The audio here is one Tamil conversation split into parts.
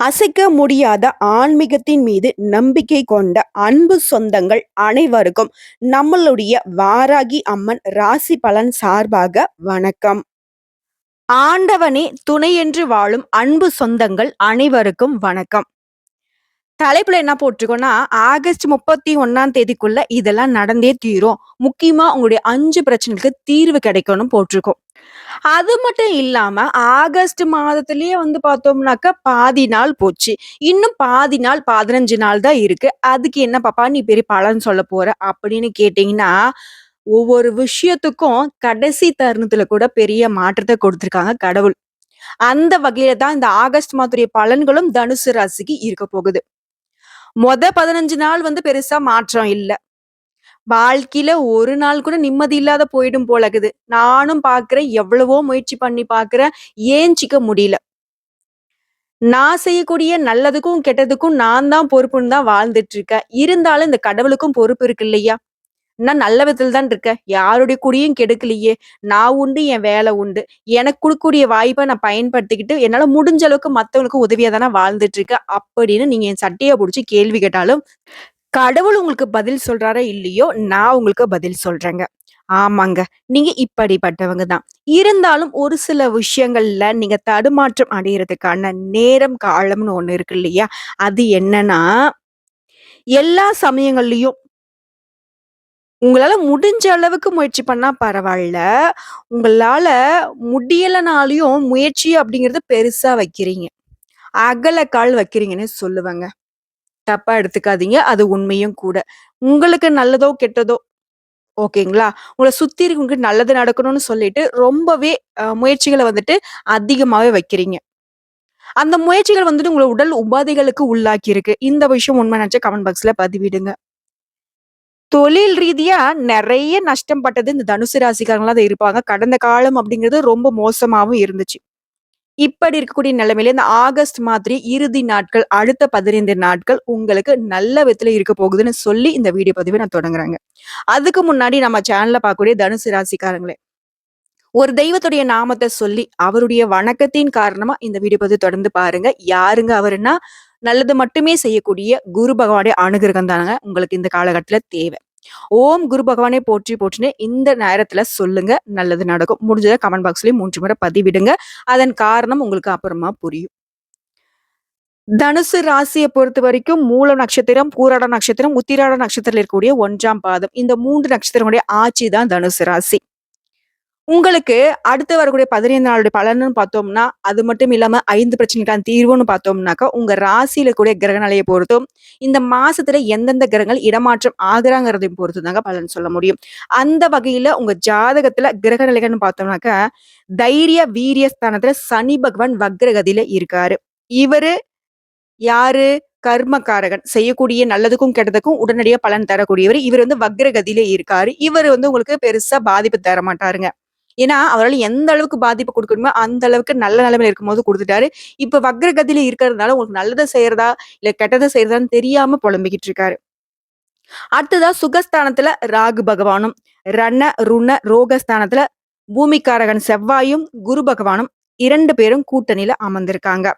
அசைக்க முடியாத ஆன்மீகத்தின் மீது நம்பிக்கை கொண்ட அன்பு சொந்தங்கள் அனைவருக்கும் நம்மளுடைய வாராகி அம்மன் ராசி பலன் சார்பாக வணக்கம். ஆண்டவனே துணையென்று வாழும் அன்பு சொந்தங்கள் அனைவருக்கும் வணக்கம். தலைப்புல என்ன போட்டிருக்கோம்னா ஆகஸ்ட் முப்பத்தி ஒன்னாம் தேதிக்குள்ள இதெல்லாம் நடந்தே தீரும். முக்கியமா உங்களுடைய அஞ்சு பிரச்சனைகளுக்கு தீர்வு கிடைக்கணும் போட்டிருக்கோம். அது மட்டும் இல்லாம ஆகஸ்ட் மாதத்திலேயே வந்து பார்த்தோம்னாக்க பாதி நாள் போச்சு. இன்னும் பாதி நாள் பதினஞ்சு நாள் தான் இருக்கு. அதுக்கு என்ன பாப்பா நீ பெரிய பலன் சொல்ல போற அப்படின்னு கேட்டீங்கன்னா ஒவ்வொரு விஷயத்துக்கும் கடைசி தருணத்துல கூட பெரிய மாற்றத்தை கொடுத்துருக்காங்க கடவுள். அந்த வகையில தான் இந்த ஆகஸ்ட் மாதத்துடைய பலன்களும் தனுசு ராசிக்கு இருக்க போகுது. மொத பதினஞ்சு நாள் வந்து பெருசா மாற்றம் இல்லை. வாழ்க்கையில ஒரு நாள் கூட நிம்மதி இல்லாத போயிடும் போலகுது நானும் பாக்குறேன் எவ்வளவோ முயற்சி பண்ணி பாக்குறேன் ஏஞ்சிக்க முடியல. நான் செய்யக்கூடிய நல்லதுக்கும் கெட்டதுக்கும் நான் தான் பொறுப்புன்னு தான் வாழ்ந்துட்டு இருக்கேன். இருந்தாலும் இந்த கடவுளுக்கும் பொறுப்பு இருக்கு இல்லையா? நான் நல்ல விதத்தில் தான் இருக்கேன். யாருடைய குடியும் கெடுக்கலையே. நான் உண்டு என் வேலை உண்டு. எனக்கு கொடுக்கக்கூடிய வாய்ப்பை நான் பயன்படுத்திக்கிட்டு என்னால முடிஞ்ச அளவுக்கு மற்றவங்களுக்கு உதவியாக தானே வாழ்ந்துட்டு இருக்கேன். அப்படின்னு நீங்க என் சட்டையை பிடிச்சி கேள்வி கேட்டாலும் கடவுள் உங்களுக்கு பதில் சொல்றாரா இல்லையோ நான் உங்களுக்கு பதில் சொல்றேங்க ஆமாங்க நீங்க இப்படிப்பட்டவங்க தான் இருந்தாலும் ஒரு சில விஷயங்கள்ல நீங்க தடுமாற்றம் அடையிறதுக்கான நேரம் காலம்னு ஒண்ணு இருக்கு இல்லையா அது என்னன்னா எல்லா சமயங்கள்லயும் உங்களால முடிஞ்ச அளவுக்கு முயற்சி பண்ணா பரவாயில்ல. உங்களால முடியலனாலையும் முயற்சி அப்படிங்கிறது பெருசா வைக்கிறீங்க. அகல கால் வைக்கிறீங்கன்னு சொல்லுவேங்க. தப்பா எடுத்துக்காதீங்க. அது உண்மையும் கூட. உங்களுக்கு நல்லதோ, கெட்டதோ ஓகேங்களா? உங்களை சுத்தி இருக்கவங்களுக்கு நல்லது நடக்கணும்னு சொல்லிட்டு ரொம்பவே முயற்சிகளை வந்துட்டு அதிகமாவே வைக்கிறீங்க. அந்த முயற்சிகள் வந்துட்டு உங்களை உடல் உபாதைகளுக்கு உள்ளாக்கியிருக்கு. இந்த விஷயம் உண்மை நெனச்சா கமெண்ட் பாக்ஸ்ல பதிவிடுங்க. தொழில் ரீதியா நிறைய நஷ்டம் பட்டது இந்த தனுசு ராசிக்காரங்களா இருப்பாங்க. கடந்த காலம் அப்படிங்கிறது ரொம்ப மோசமாவும் இருந்துச்சு. இப்படி இருக்கக்கூடிய நிலைமையில இந்த ஆகஸ்ட் மாதிரி இறுதி நாட்கள், அடுத்த 15 நாட்கள் உங்களுக்கு நல்ல விதத்துல இருக்க போகுதுன்னு சொல்லி இந்த வீடியோ பதிவை நான் தொடங்குறேங்க. அதுக்கு முன்னாடி நம்ம சேனல்ல பார்க்கக்கூடிய தனுசு ராசிக்காரங்களே, ஒரு தெய்வத்துடைய நாமத்தை சொல்லி, அவருடைய வணக்கத்தின் காரணமா இந்த வீடியோ பதிவு தொடர்ந்து பாருங்க. யாருங்க அவருன்னா, நல்லது மட்டுமே செய்யக்கூடிய குரு பகவானுடைய அனுகிரகம் தானங்க உங்களுக்கு இந்த காலகட்டத்துல தேவை. ஓம் குரு பகவானை போற்றி போற்றின்னு இந்த நேரத்துல சொல்லுங்க. நல்லது நடக்கும். முடிஞ்சதை கமெண்ட் பாக்ஸ்லயும் மூன்று முறை பதிவிடுங்க. அதன் காரணம் உங்களுக்கு அப்புறமா புரியும். தனுசு ராசியை பொறுத்த வரைக்கும் மூல நட்சத்திரம், பூராட நட்சத்திரம், உத்திராட நட்சத்திரத்தில் இருக்கக்கூடிய ஒன்றாம் பாதம். இந்த மூன்று நட்சத்திரங்களுடைய ஆட்சி தான் தனுசு ராசி. உங்களுக்கு அடுத்து வரக்கூடிய 15 நாளுடைய பலன்னு பார்த்தோம்னா, அது மட்டும் இல்லாம ஐந்து பிரச்சனைக்கான தீர்வுன்னு பார்த்தோம்னாக்கா, உங்க ராசியில கூடிய கிரக நிலையை பொறுத்தும், இந்த மாசத்துல எந்தெந்த கிரகங்கள் இடமாற்றம் ஆகுறாங்கிறதையும் பொறுத்து தாங்க பலன் சொல்ல முடியும். அந்த வகையில உங்க ஜாதகத்துல கிரக நிலைகள்னு பார்த்தோம்னாக்கா, தைரிய, வீரிய ஸ்தானத்துல சனி பகவான் வக்ரகதியில இருக்காரு. இவரு யாரு? கர்மகாரகன். செய்யக்கூடிய நல்லதுக்கும், கெட்டதுக்கும் உடனடியாக பலன் தரக்கூடியவர் இவர் வந்து வக்ரகதியிலே இருக்காரு. இவர் வந்து உங்களுக்கு பெருசா பாதிப்பு தர மாட்டாருங்க. ஏன்னா, அவரால் எந்த அளவுக்கு பாதிப்பு கொடுக்கணுமோ அந்த அளவுக்கு நல்ல நிலைமையில இருக்கும்போது கொடுத்துட்டாரு இப்போ வக்ரகதியில இருக்கிறதுனால உங்களுக்கு நல்லதை செய்யறதா இல்லை கெட்டதை செய்யறதான்னு தெரியாம புலம்பிக்கிட்டு இருக்காரு. அடுத்ததா சுகஸ்தானத்துல ராகு பகவானும், ரண, ருண, ரோகஸ்தானத்துல பூமிக்காரகன் செவ்வாயும், குரு பகவானும் இரண்டு பேரும் கூட்டணியில அமர்ந்திருக்காங்க.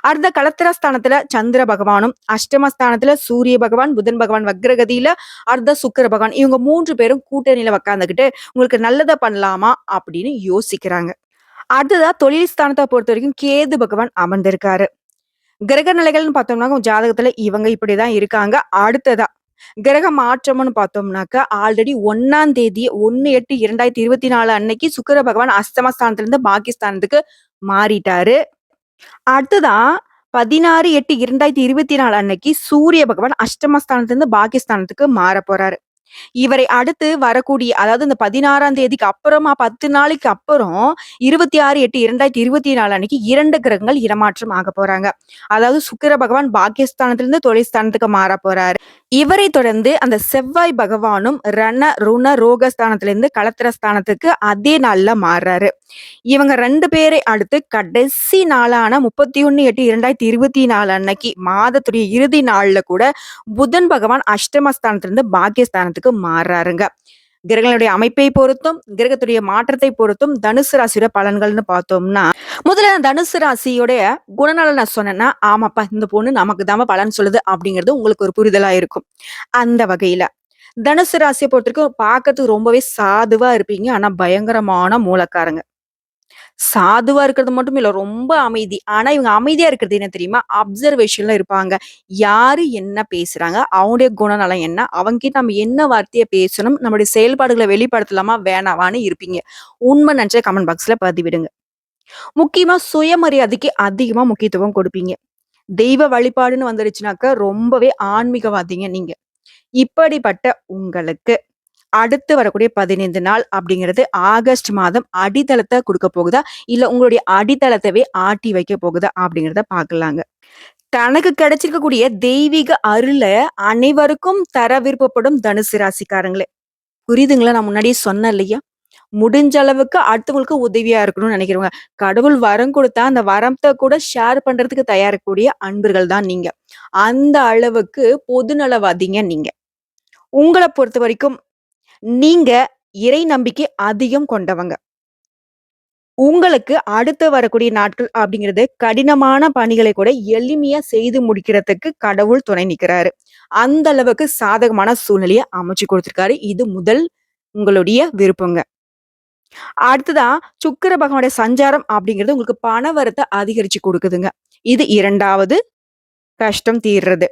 அடுத்த கலத்திரஸ்தானத்துல சந்திர பகவானும், அஷ்டமஸ்தானத்துல சூரிய பகவான், புதன் பகவான் வக்ரகதியில, அடுத்த சுக்கர பகவான். இவங்க மூன்று பேரும் கூட்டணியில உட்கார்ந்துகிட்டு, உங்களுக்கு நல்லதை பண்ணலாமா அப்படின்னு யோசிக்கிறாங்க. அடுத்ததா தொழில் ஸ்தானத்தை பொறுத்த வரைக்கும் கேது பகவான் அமர்ந்திருக்காரு. கிரக நிலைகள்னு பார்த்தோம்னாக்க ஜாதகத்துல இவங்க இப்படிதான் இருக்காங்க. அடுத்ததா கிரக மாற்றம்னு பார்த்தோம்னாக்கா, ஆல்ரெடி ஒன்னாம் தேதி 1/8/2024 அன்னைக்கு சுக்கர பகவான் அஷ்டமஸ்தானத்திலிருந்து பாகிஸ்தானத்துக்கு மாறிட்டாரு. அடுத்ததா 16/8/2024 அன்னைக்கு சூரிய பகவான் அஷ்டமஸ்தானத்திலிருந்து பாக்கியஸ்தானத்துக்கு மாறப் போறாரு. இவரை அடுத்து வரக்கூடிய அதாவது இந்த 16ஆம் தேதிக்கு அப்புறமா 10 நாளைக்கு அப்புறம் 26/8/2024 அன்னைக்கு இரண்டு கிரகங்கள் இடமாற்றம் ஆகப் போறாங்க. அதாவது சுக்கிர பகவான் பாக்கியஸ்தானத்திலிருந்து தொழில்ஸ்தானத்துக்கு மாற மாறப் போறாரு. இவரை தொடர்ந்து அந்த செவ்வாய் பகவானும் ரண, ருண, ரோகஸ்தானத்திலிருந்து களத்திரஸ்தானத்துக்கு அதே நாள்ல மாறுறாரு. இவங்க ரெண்டு பேரை அடுத்து கடைசி நாளான 31/8/2024 அன்னைக்கு மாதத்துடைய இறுதி நாள்ல கூட புதன் பகவான் அஷ்டமஸ்தானத்திலிருந்து பாக்கியஸ்தானத்துக்கு மாறுறாருங்க. கிரகங்களுடைய அமைப்பை பொறுத்தும், கிரகத்துடைய மாற்றத்தை பொறுத்தும் தனுசு ராசியோட பலன்கள்னு பார்த்தோம்னா, முதல்ல தனுசு ராசியோடைய குணநலன் நான் சொன்னேன்னா, ஆமாப்பா இந்த பொண்ணு நமக்கு தான்ப்பா பலன் சொல்லுது அப்படிங்கிறது உங்களுக்கு ஒரு புரிதலா இருக்கும். அந்த வகையில தனுசு ராசிய பொறுத்தவரைக்கும் பார்க்கறதுக்கு ரொம்பவே சாதுவா இருப்பீங்க. ஆனா பயங்கரமான மூலக்காரங்க. சாதுவா இருக்கிறது மட்டும் இல்ல, ரொம்ப அமைதி. ஆனா இவங்க அமைதியா இருக்கிறது என்ன தெரியுமா? அப்சர்வேஷன்ல இருப்பாங்க. யாரு என்ன பேசுறாங்க? அவங்களுடைய குணநலம் என்ன? அவங்ககிட்ட நம்ம என்ன வார்த்தையை பேசணும்? நம்முடைய செயல்பாடுகளை வெளிப்படுத்தலாமா? வேணாவான்னு இருப்பீங்க. உண்மை நினைச்ச கமெண்ட் பாக்ஸ்ல பதிவிடுங்க. முக்கியமா சுயமரியாதைக்கு அதிகமா முக்கியத்துவம் கொடுப்பீங்க. தெய்வ வழிபாடுன்னு வந்துருச்சுனாக்க ரொம்பவே ஆன்மீகவாதிங்க நீங்க. இப்படிப்பட்ட உங்களுக்கு அடுத்து வரக்கூடிய 15 நாள் அப்படிங்கிறது ஆகஸ்ட் மாதம் அடித்தளத்தை கொடுக்க போகுதா? இல்லை உங்களுடைய அடித்தளத்தவே ஆட்டி வைக்க போகுதா? அப்படிங்கிறத பார்க்கலாங்க. தனக்கு கிடைச்சிருக்கக்கூடிய தெய்வீக அருள அனைவருக்கும் தர விருப்பப்படும் தனுசு ராசிக்காரங்களே. புரியுதுங்களா? நான் முன்னாடியே சொன்னேன் இல்லையா? முடிஞ்ச அளவுக்கு அடுத்தவங்களுக்கு உதவியா இருக்கணும்னு நினைக்கிறவங்க. கடவுள் வரம் கொடுத்தா அந்த வரத்தை கூட ஷேர் பண்றதுக்கு தயாரிக்கக்கூடிய அன்பர்கள் தான் நீங்க. அந்த அளவுக்கு பொதுநலவாதிங்க நீங்க. பொறுத்த வரைக்கும் நீங்க இறை நம்பிக்கை அதிகம் கொண்டவங்க. உங்களுக்கு அடுத்து வரக்கூடிய நாட்கள் அப்படிங்கிறது கடினமான பணிகளை கூட எளிமையா செய்து முடிக்கிறதுக்கு கடவுள் துணை நிற்கிறாரு. அந்த அளவுக்கு சாதகமான சூழ்நிலையை அமைச்சு கொடுத்துருக்காரு இது முதல் உங்களுடைய விருப்பங்க. அடுத்ததான் சுக்கிர பகவானுடைய சஞ்சாரம் அப்படிங்கிறது உங்களுக்கு பணவரத்தை அதிகரிச்சு கொடுக்குதுங்க இது இரண்டாவது கஷ்டம் தீர்றது.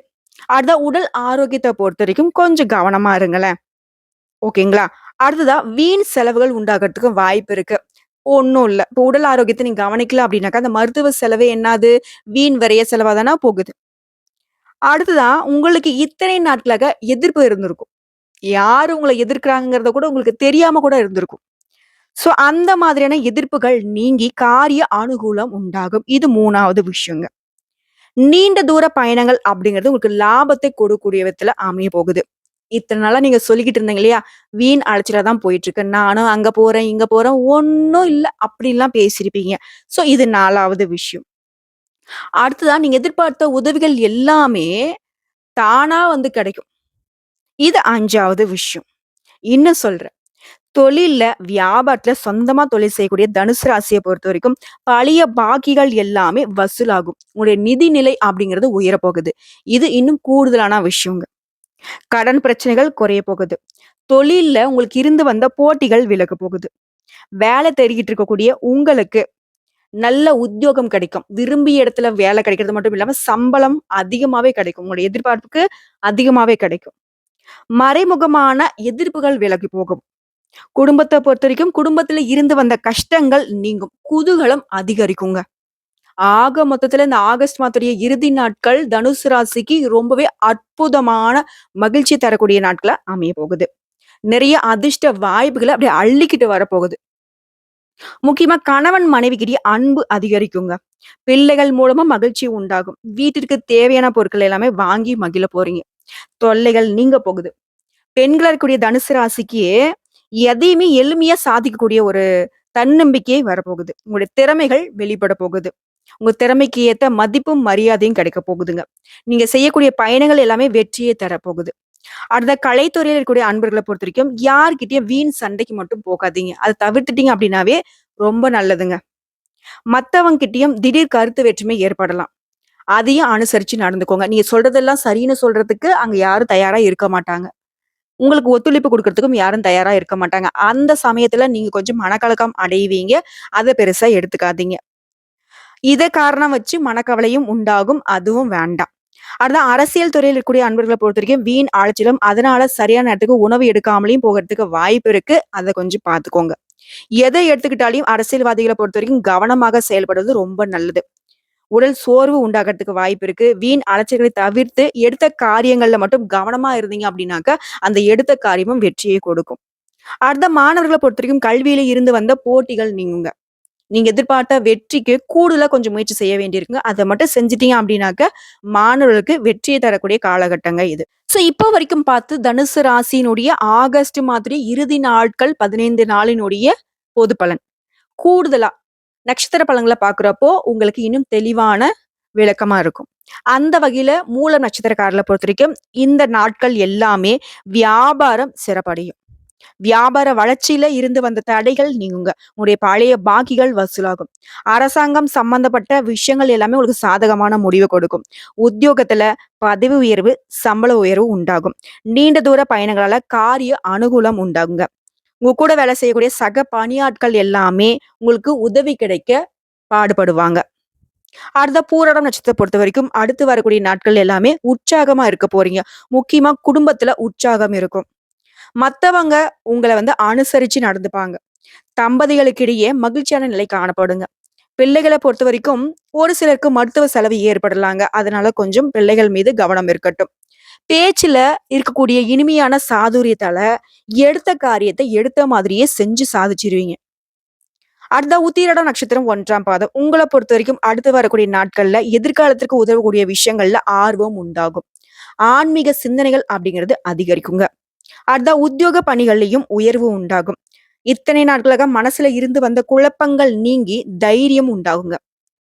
அடுத்த உடல் ஆரோக்கியத்தை பொறுத்த வரைக்கும் கொஞ்சம் கவனமா இருங்களேன். ஓகேங்களா? அடுத்ததா வீண் செலவுகள் உண்டாகிறதுக்கு வாய்ப்பு இருக்கு. ஒண்ணும் இல்ல. இப்போ உடல் ஆரோக்கியத்தை நீங்க கவனிக்கல அப்படின்னாக்கா, அந்த மருத்துவ செலவே என்னது வீண் வரைய செலவா தானே போகுது. அடுத்ததா உங்களுக்கு இத்தனை நாட்களாக எதிர்ப்பு இருந்திருக்கும். யார் உங்களை எதிர்க்கிறாங்கிறத கூட உங்களுக்கு தெரியாம கூட இருந்திருக்கும். ஸோ அந்த மாதிரியான எதிர்ப்புகள் நீங்கி காரிய அனுகூலம் உண்டாகும். இது மூணாவது விஷயங்க. நீண்ட தூர பயணங்கள் அப்படிங்கிறது உங்களுக்கு லாபத்தை கொடுக்கக்கூடிய விதத்துல அமைய போகுது. இத்தனை நாளா நீங்க சொல்லிக்கிட்டு இருந்தீங்க இல்லையா? வீண் அலைச்சலா தான் போயிட்டு இருக்கு. நானும் அங்க போறேன், இங்க போறேன். ஒன்னும் இல்ல. அப்படின்லாம் பேசியிருப்பீங்க. ஸோ இது நாலாவது விஷயம். அடுத்ததா நீங்க எதிர்பார்த்த உதவிகள் எல்லாமே தானா வந்து கிடைக்கும். இது அஞ்சாவது விஷயம். இன்னும் சொல்றேன். தொழில்ல, வியாபாரத்துல சொந்தமா தொழில் செய்யக்கூடிய தனுசு பொறுத்த வரைக்கும் பழைய பாக்கிகள் எல்லாமே வசூலாகும். உங்களுடைய நிதி நிலை அப்படிங்கிறது உயரப்போகுது இது இன்னும் கூடுதலான விஷயங்க. கடன் பிரச்சனைகள் குறைய போகுது. தொழில்ல உங்களுக்கு இருந்து வந்த போட்டிகள் விலக போகுது. வேலை தேடிக்கிட்டு இருக்கக்கூடிய உங்களுக்கு நல்ல உத்தியோகம் கிடைக்கும். விரும்பிய இடத்துல வேலை கிடைக்கிறது மட்டும் இல்லாம சம்பளம் அதிகமாவே கிடைக்கும். உங்களுடைய எதிர்பார்ப்புக்கு அதிகமாவே கிடைக்கும். மறைமுகமான எதிர்ப்புகள் விலகி போகும். குடும்பத்தை பொறுத்த வரைக்கும் குடும்பத்துல இருந்து வந்த கஷ்டங்கள் நீங்கும். குதூகலம் அதிகரிக்குங்க. ஆக மொத்தத்துல இந்த ஆகஸ்ட் மாதத்துடைய இறுதி நாட்கள் தனுசு ராசிக்கு ரொம்பவே அற்புதமான மகிழ்ச்சி தரக்கூடிய நாட்களா அமைய போகுது. நிறைய அதிர்ஷ்ட வாய்ப்புகளை அப்படியே அள்ளிக்கிட்டு வரப்போகுது. முக்கியமா கணவன் மனைவிக்கிடையே அன்பு அதிகரிக்குங்க. பிள்ளைகள் மூலமா மகிழ்ச்சி உண்டாகும். வீட்டிற்கு தேவையான பொருட்கள் எல்லாமே வாங்கி மகிழ போறீங்க. தொல்லைகள் நீங்க போகுது. பெண்களா இருக்கக்கூடிய தனுசு ராசிக்கு எதையுமே எளிமையா சாதிக்கக்கூடிய ஒரு தன்னம்பிக்கையை வரப்போகுது. உங்களுடைய திறமைகள் வெளிப்பட போகுது. உங்க திறமைக்கு ஏத்த மதிப்பும், மரியாதையும் கிடைக்க போகுதுங்க. நீங்க செய்யக்கூடிய பயணங்கள் எல்லாமே வெற்றியை தரப்போகுது. அடுத்த கலைத்துறையில் இருக்கக்கூடிய அன்பர்களை பொறுத்த வரைக்கும் யார்கிட்டயும் வீண் சண்டைக்கு மட்டும் போகாதீங்க. அதை தவிர்த்துட்டீங்க அப்படின்னாவே ரொம்ப நல்லதுங்க. மத்தவங்ககிட்டயும் திடீர் கருத்து வேற்றுமை ஏற்படலாம். அதையும் அனுசரிச்சு நடந்துக்கோங்க. நீங்க சொல்றதெல்லாம் சரின்னு சொல்றதுக்கு அங்க யாரும் தயாரா இருக்க மாட்டாங்க. உங்களுக்கு ஒத்துழைப்பு கொடுக்கறதுக்கும் யாரும் தயாரா இருக்க மாட்டாங்க. அந்த சமயத்துல நீங்க கொஞ்சம் மனக்கலக்கம் அடைவீங்க. அதை பெருசா எடுத்துக்காதீங்க. இத காரணம் வச்சு மனக்கவலையும் உண்டாகும். அதுவும் வேண்டாம். அடுத்த அரசியல் துறையில் இருக்கக்கூடிய பொறுத்த வரைக்கும் வீண் அலைச்சலும், அதனால சரியான நேரத்துக்கு உணவு எடுக்காமலையும் போகறதுக்கு வாய்ப்பு இருக்கு. அதை கொஞ்சம் பார்த்துக்கோங்க. எதை எடுத்துக்கிட்டாலையும் அரசியல்வாதிகளை பொறுத்த வரைக்கும் கவனமாக செயல்படுவது ரொம்ப நல்லது. உடல் சோர்வு உண்டாகிறதுக்கு வாய்ப்பு இருக்கு. வீண் அலைச்சல்களை தவிர்த்து எடுத்த காரியங்கள்ல மட்டும் கவனமா இருந்தீங்க அப்படின்னாக்க, அந்த எடுத்த காரியமும் வெற்றியை கொடுக்கும். அடுத்த மாணவர்களை பொறுத்த வரைக்கும் கல்வியில இருந்து வந்த போட்டிகள் நீங்குங்க. நீங்க எதிர்பார்த்த வெற்றிக்கு கூடுதலா கொஞ்சம் முயற்சி செய்ய வேண்டியிருக்குங்க. அதை மட்டும் செஞ்சிட்டீங்க அப்படின்னாக்க, மாணவர்களுக்கு வெற்றியை தரக்கூடிய காலகட்டங்க இது. ஸோ இப்போ வரைக்கும் பார்த்து தனுசு ராசியினுடைய ஆகஸ்ட் மாதிரி இறுதி நாட்கள் 15 நாளினுடைய பொது பலன். கூடுதலா நட்சத்திர பலன்களை பார்க்குறப்போ, உங்களுக்கு இன்னும் தெளிவான விளக்கமா இருக்கும். அந்த வகையில மூல நட்சத்திரக்காரரை பொறுத்த வரைக்கும் இந்த நாட்கள் எல்லாமே வியாபாரம் சிறப்படையும். வியாபார வளர்ச்சியில இருந்து வந்த தடைகள் நீங்குங்க. உங்களுடைய பழைய பாக்கிகள் வசூலாகும். அரசாங்கம் சம்பந்தப்பட்ட விஷயங்கள் எல்லாமே உங்களுக்கு சாதகமான முடிவு கொடுக்கும். உத்தியோகத்துல பதவி உயர்வு, சம்பள உயர்வு உண்டாகும். நீண்ட தூர பயணங்களால காரிய அனுகூலம் உண்டாகுங்க. உங்க கூட வேலை செய்யக்கூடிய சக பணியாட்கள் எல்லாமே உங்களுக்கு உதவி கிடைக்க பாடுபடுவாங்க. அடுத்த பூராடம் பொறுத்த வரைக்கும் அடுத்து வரக்கூடிய நாட்கள் எல்லாமே உற்சாகமா இருக்க போறீங்க. முக்கியமா குடும்பத்துல உற்சாகம் இருக்கும். மற்றவங்க உங்களை வந்து அனுசரித்து நடந்துப்பாங்க. தம்பதிகளுக்கிடையே மகிழ்ச்சியான நிலை காணப்படுங்க. பிள்ளைகளை பொறுத்த வரைக்கும் ஒரு சிலருக்கு மருத்துவ செலவு ஏற்படலாங்க. அதனால கொஞ்சம் பிள்ளைகள் மீது கவனம் இருக்கட்டும். பேச்சுல இருக்கக்கூடிய இனிமையான சாதுரியத்தால, எடுத்த காரியத்தை எடுத்த மாதிரியே செஞ்சு சாதிச்சிருவீங்க. அடுத்த உத்திரட நட்சத்திரம் ஒன்றாம் பாதம். உங்களை பொறுத்த வரைக்கும் அடுத்து வரக்கூடிய நாட்கள்ல எதிர்காலத்திற்கு உதவக்கூடிய விஷயங்கள்ல ஆர்வம் உண்டாகும். ஆன்மீக சிந்தனைகள் அப்படிங்கிறது அதிகரிக்குங்க. அதான் உத்தியோக பணிகள்லயும் உயர்வு உண்டாகும். இத்தனை நாட்களாக மனசுல இருந்து வந்த குழப்பங்கள் நீங்கி தைரியம் உண்டாகுங்க.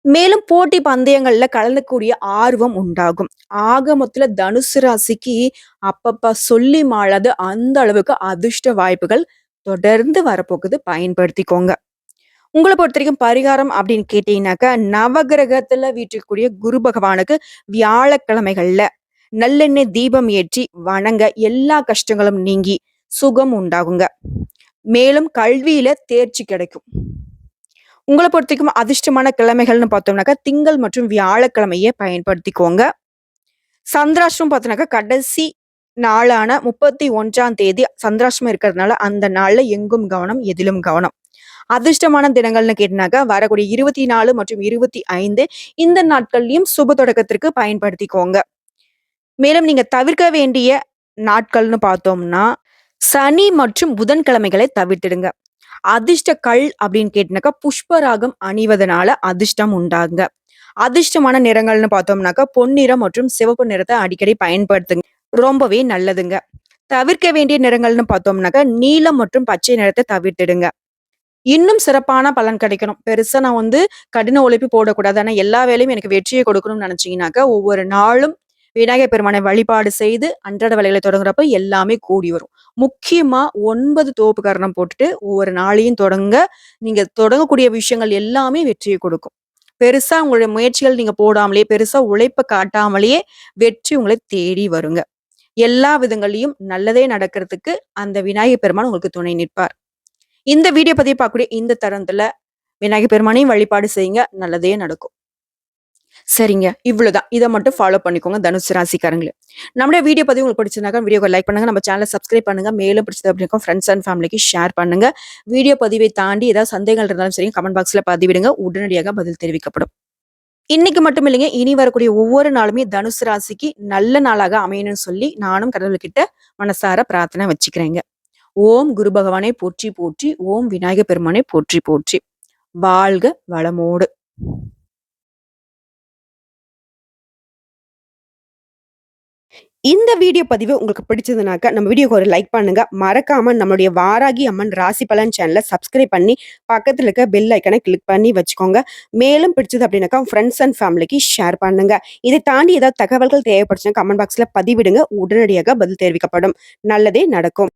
மேலும் போட்டி பந்தயங்கள்ல கலந்துக்கூடிய ஆர்வம் உண்டாகும். ஆக மொத்தத்துல தனுசு ராசிக்கு அப்பப்ப சொல்லி மாளாத அந்த அளவுக்கு அதிர்ஷ்ட வாய்ப்புகள் தொடர்ந்து வரப்போகுது. பயன்படுத்திக்கோங்க. உங்களை பொறுத்த வரைக்கும் பரிகாரம் அப்படின்னு கேட்டீங்கன்னாக்கா, நவகிரகத்துல வீற்றிருக்கக்கூடிய குரு பகவானுக்கு வியாழக்கிழமைகள்ல நல்லெண்ணெய் தீபம் ஏற்றி வணங்க எல்லா கஷ்டங்களும் நீங்கி சுகம் உண்டாகுங்க. மேலும் கல்வியில தேர்ச்சி கிடைக்கும். உங்களை பொறுத்தவரைக்கும் அதிர்ஷ்டமான கிழமைகள்னு பார்த்தோம்னாக்கா, திங்கள் மற்றும் வியாழக்கிழமையை பயன்படுத்திக்கோங்க. சந்திராஷ்டம் பார்த்தோம்னாக்கா, கடைசி நாளான 31ஆம் தேதி சந்திராஷ்டம் இருக்கிறதுனால, அந்த நாள்ல எங்கும் கவனம், எதிலும் கவனம். அதிர்ஷ்டமான தினங்கள்னு கேட்டினாக்கா வரக்கூடிய 24 மற்றும் 25 இந்த நாட்கள்லயும் சுப தொடக்கத்திற்கு பயன்படுத்திக்கோங்க. மேலும் நீங்க தவிர்க்க வேண்டிய நாட்கள்னு பார்த்தோம்னா, சனி மற்றும் புதன்கிழமைகளை தவிர்த்திடுங்க. அதிர்ஷ்ட கல் அப்படின்னு கேட்டினாக்கா புஷ்பராகம் அணிவதனால அதிர்ஷ்டம் உண்டாங்க அதிர்ஷ்டமான நிறங்கள்னு பார்த்தோம்னாக்கா, பொன்னிறம் மற்றும் சிவப்பு நிறத்தை அடிக்கடி பயன்படுத்துங்க. ரொம்பவே நல்லதுங்க. தவிர்க்க வேண்டிய நிறங்கள்னு பார்த்தோம்னாக்கா, நீலம் மற்றும் பச்சை நிறத்தை தவிர்த்திடுங்க. இன்னும் சிறப்பான பலன் கிடைக்கணும். பெருசா நான் வந்து கடின உழைப்பு போடக்கூடாது. ஆனா எல்லா வேலையும் எனக்கு வெற்றியை கொடுக்கணும்னு நினைச்சீங்கன்னாக்கா, ஒவ்வொரு நாளும் விநாயகர் பெருமானை வழிபாடு செய்து அன்றாட வேலைகளை தொடங்குறப்ப எல்லாமே கூடி வரும். முக்கியமா ஒன்பது தோப்பு கரணம் போட்டுட்டு ஒவ்வொரு நாளையும் தொடங்க, நீங்க தொடங்கக்கூடிய விஷயங்கள் எல்லாமே வெற்றியை கொடுக்கும். பெருசா உங்களுடைய முயற்சிகள் நீங்க போடாமலேயே பெருசா உழைப்ப காட்டாமலேயே வெற்றி உங்களை தேடி வருங்க. எல்லா விதங்களையும் நல்லதே நடக்கிறதுக்கு அந்த விநாயகர் பெருமான் உங்களுக்கு துணை நிற்பார். இந்த வீடியோ பதிவு பார்க்கக்கூடிய இந்த தருணத்துல விநாயகர் பெருமானையும் வழிபாடு செய்யுங்க. நல்லதே நடக்கும். சரிங்க. இவ்வளவுதான். இதை மட்டும் ஃபாலோ பண்ணிக்கோங்க தனுசு ராசிக்காரங்களே. நம்மளே வீடியோ பதிவு உங்களுக்கு பிடிச்சிருந்தாக்கா, வீடியோ லைக் பண்ணுங்க. நம்ம சேனலை சப்ஸ்கிரைப் பண்ணுங்க. மேலும் பிடிச்சது அப்படின்னா ஃப்ரெண்ட்ஸ் அண்ட் ஃபேமிலிக்கு ஷேர் பண்ணுங்க. வீடியோ பதிவை தாண்டி ஏதாவது சந்தேகங்கள் இருந்தாலும் சரி, கமெண்ட் பாக்ஸ்ல பதிவிடுங்க. உடனடியாக பதில் தெரிவிக்கப்படும். இன்னைக்கு மட்டும் இல்லைங்க, இனி வரக்கூடிய ஒவ்வொரு நாளுமே தனுசு ராசிக்கு நல்ல நாளாக அமையணும்னு சொல்லி நானும் கடவுள்கிட்ட மனசார பிரார்த்தனை வச்சுக்கிறேங்க. ஓம் குரு பகவானை போற்றி போற்றி, ஓம் விநாயகர் பெருமானே போற்றி போற்றி. வாழ்க வளமோடு. இந்த வீடியோ பதிவு உங்களுக்கு பிடிச்சதுனாக்கா, நம்ம வீடியோக்கு ஒரு லைக் பண்ணுங்க. மறக்காம நம்மளுடைய வாராகி அம்மன் ராசி பலன் சேனலை சப்ஸ்கிரைப் பண்ணி, பக்கத்துல இருக்க பெல் ஐக்கனை கிளிக் பண்ணி வச்சுக்கோங்க. மேலும் பிடிச்சது அப்படின்னாக்கா, ஃப்ரெண்ட்ஸ் அண்ட் ஃபேமிலிக்கு ஷேர் பண்ணுங்க. இதை தாண்டி ஏதாவது தகவல்கள் தேவைப்படுச்சுன்னா கமெண்ட் பாக்ஸில் பதிவிடுங்க. உடனடியாக பதில் தெரிவிக்கப்படும். நல்லதே நடக்கும்.